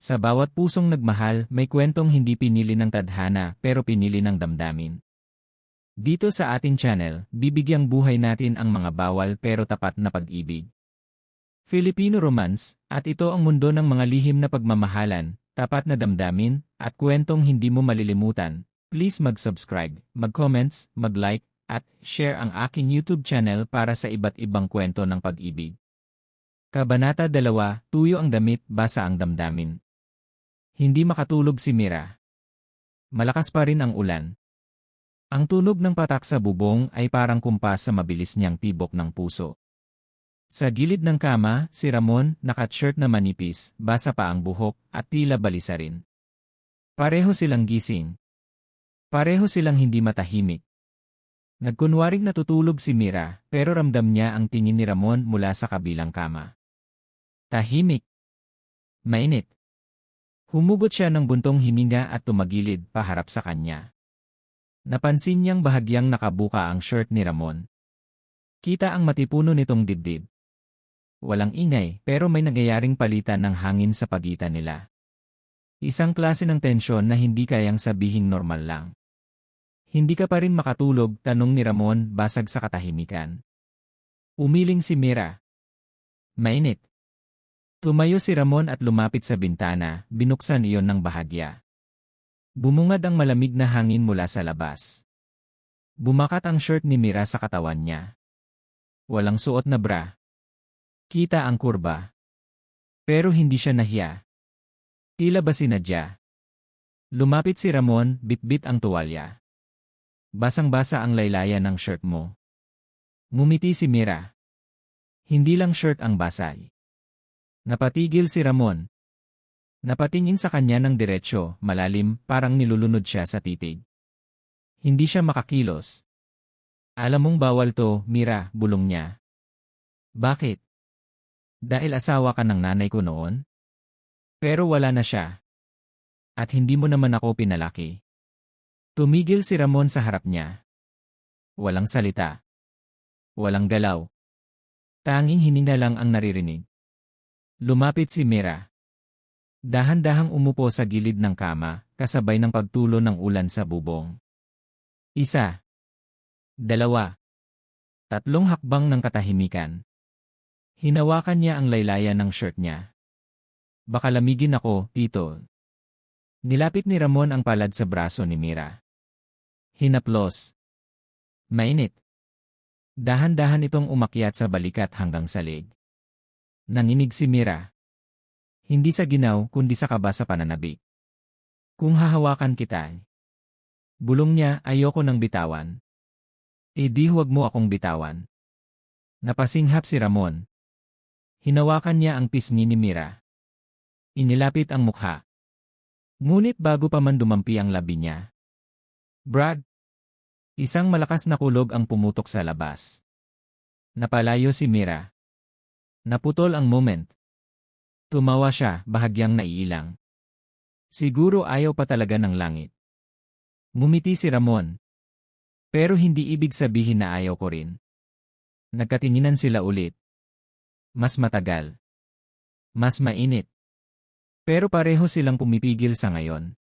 Sa bawat pusong nagmahal, may kwentong hindi pinili ng tadhana pero pinili ng damdamin. Dito sa ating channel, bibigyang buhay natin ang mga bawal pero tapat na pag-ibig. Filipino Romance, at ito ang mundo ng mga lihim na pagmamahalan, tapat na damdamin, at kwentong hindi mo malilimutan. Please mag-subscribe, mag-comments, mag-like, at share ang aking YouTube channel para sa iba't ibang kwento ng pag-ibig. Kabanata 2, Tuyo ang damit, basa ang damdamin. Hindi makatulog si Mira. Malakas pa rin ang ulan. Ang tunog ng patak sa bubong ay parang kumpas sa mabilis niyang tibok ng puso. Sa gilid ng kama, si Ramon, naka-shirt na manipis, basa pa ang buhok, at tila balisa rin. Pareho silang gising. Pareho silang hindi matahimik. Nagkunwaring natutulog si Mira, pero ramdam niya ang tingin ni Ramon mula sa kabilang kama. Tahimik. Mainit. Humugot siya ng buntong hininga at tumagilid paharap sa kanya. Napansin niyang bahagyang nakabuka ang shirt ni Ramon. Kita ang matipuno nitong dibdib. Walang ingay pero may nagyayaring palitan ng hangin sa pagitan nila. Isang klase ng tensyon na hindi kayang sabihing normal lang. Hindi ka pa rin makatulog, tanong ni Ramon basag sa katahimikan. Umiling si Mira. Mainit. Tumayo si Ramon at lumapit sa bintana, binuksan iyon ng bahagya. Bumungad ang malamig na hangin mula sa labas. Bumakat ang shirt ni Mira sa katawan niya. Walang suot na bra. Kita ang kurba. Pero hindi siya nahiya. Tila ba sinadya? Lumapit si Ramon, bitbit ang tuwalya. Basang-basa ang laylayan ng shirt mo. Ngumiti si Mira. Hindi lang shirt ang basay. Napatigil si Ramon. Napatingin sa kanya ng diretsyo, malalim, parang nilulunod siya sa titig. Hindi siya makakilos. Alam mong bawal to, Mira, bulong niya. Bakit? Dahil asawa ka ng nanay ko noon? Pero wala na siya. At hindi mo naman ako pinalaki. Tumigil si Ramon sa harap niya. Walang salita. Walang galaw. Tanging hininga lang ang naririnig. Lumapit si Mira. Dahan-dahang umupo sa gilid ng kama, kasabay ng pagtulo ng ulan sa bubong. Isa. Dalawa. Tatlong hakbang ng katahimikan. Hinawakan niya ang laylayan ng shirt niya. Baka lamigin ako, tito. Nilapit ni Ramon ang palad sa braso ni Mira. Hinaplos. Mainit. Dahan-dahan itong umakyat sa balikat hanggang sa leg. Nanginig si Mira. Hindi sa ginaw kundi sa kaba sa pananabik. Kung hahawakan kita. Bulong niya ayoko ng bitawan. E di huwag mo akong bitawan. Napasinghap si Ramon. Hinawakan niya ang pisngi ni Mira. Inilapit ang mukha. Ngunit bago pa man dumampi ang labi niya. Brad! Isang malakas na kulog ang pumutok sa labas. Napalayo si Mira. Naputol ang moment. Tumawa siya, bahagyang naiilang. Siguro ayaw pa talaga ng langit. Ngumiti si Ramon. Pero hindi ibig sabihin na ayaw ko rin. Nagkatinginan sila ulit. Mas matagal. Mas mainit. Pero pareho silang pumipigil sa ngayon.